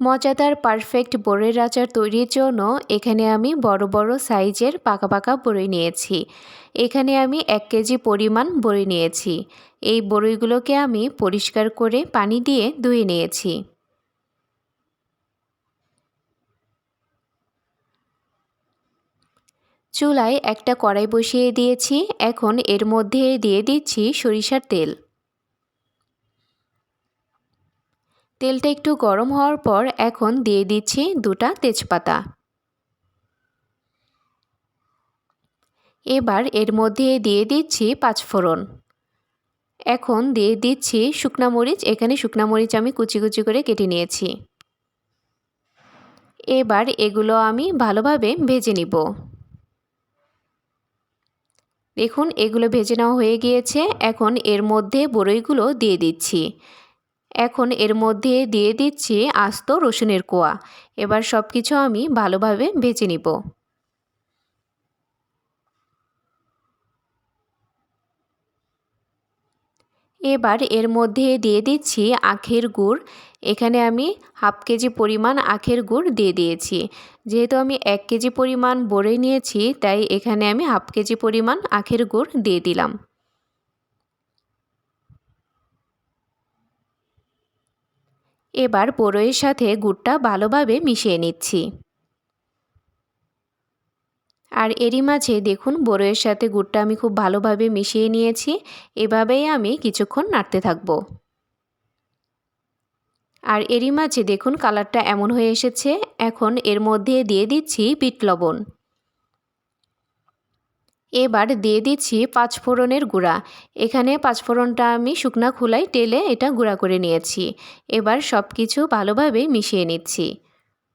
মজাদার পারফেক্ট বড়ের আচার তৈরির জন্য এখানে আমি বড় বড় সাইজের পাকা পাকা বড়ি নিয়েছি। এখানে আমি এক কেজি পরিমাণ বড়ি নিয়েছি। এই বড়িগুলোকে আমি পরিষ্কার করে পানি দিয়ে ধুয়ে নিয়েছি। চুলায় একটা কড়াই বসিয়ে দিয়েছি। এখন এর মধ্যে দিয়ে দিচ্ছি সরিষার তেল। তেলটা একটু গরম হওয়ার পর এখন দিয়ে দিচ্ছি দুটা তেজপাতা। এবার এর মধ্যে দিয়ে দিচ্ছি পাঁচফোড়ন। এখন দিয়ে দিচ্ছি শুকনা মরিচ, এখানে শুকনা মরিচ আমি কুচি কুচি করে কেটে নিয়েছি। এবার এগুলো আমি ভালোভাবে ভেজে নিব। দেখুন, এগুলো ভেজে নেওয়া হয়ে গিয়েছে, এখন এর মধ্যে বড়ইগুলো দিয়ে দিচ্ছি। এখন এর মধ্যে দিয়ে দিচ্ছি আস্ত রসুনের কোয়া। এবার সব কিছু আমি ভালোভাবে ভেজে নিব। এবার এর মধ্যে দিয়ে দিচ্ছি আখের গুড়। এখানে আমি হাফ কেজি পরিমাণ আখের গুড় দিয়ে দিয়েছি। যেহেতু আমি এক কেজি পরিমাণ বড়ে নিয়েছি, তাই এখানে আমি হাফ কেজি পরিমাণ আখের গুড় দিয়ে দিলাম। এবার বড়ইয়ের সাথে গুড়টা ভালোভাবে মিশিয়ে নিচ্ছি। আর এরই মাঝে দেখুন বড়ইয়ের সাথে গুড়টা আমি খুব ভালোভাবে মিশিয়ে নিয়েছি, এভাবেই আমি কিছুক্ষণ নাড়তে থাকব। আর এরই মাঝে দেখুন কালারটা এমন হয়ে এসেছে, এখন এর মধ্যে দিয়ে দিচ্ছি বিট লবণ। এবার দিয়ে দিচ্ছি পাঁচফোড়নের গুঁড়া। এখানে পাঁচফোড়নটা আমি শুকনা খোলায় টেলে এটা গুঁড়া করে নিয়েছি। এবার সব কিছু ভালোভাবে মিশিয়ে নিচ্ছি।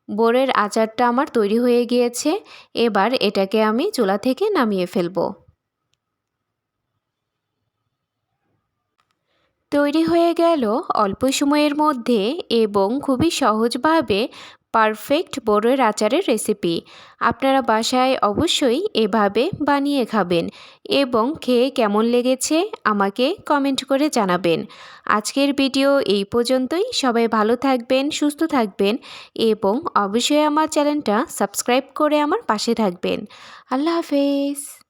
বোরের আচারটা আমার তৈরি হয়ে গিয়েছে। এবার এটাকে আমি চুলা থেকে নামিয়ে ফেলব। তৈরি হয়ে গেল অল্প সময়ের মধ্যে এবং খুবই সহজভাবে পারফেক্ট বড়ের আচারের রেসিপি। আপনারা বাসায় অবশ্যই এভাবে বানিয়ে খাবেন এবং খেয়ে কেমন লেগেছে আমাকে কমেন্ট করে জানাবেন। আজকের ভিডিও এই পর্যন্তই। সবাই ভালো থাকবেন, সুস্থ থাকবেন এবং অবশ্যই আমার চ্যানেলটা সাবস্ক্রাইব করে আমার পাশে থাকবেন। আল্লাহ হাফেজ।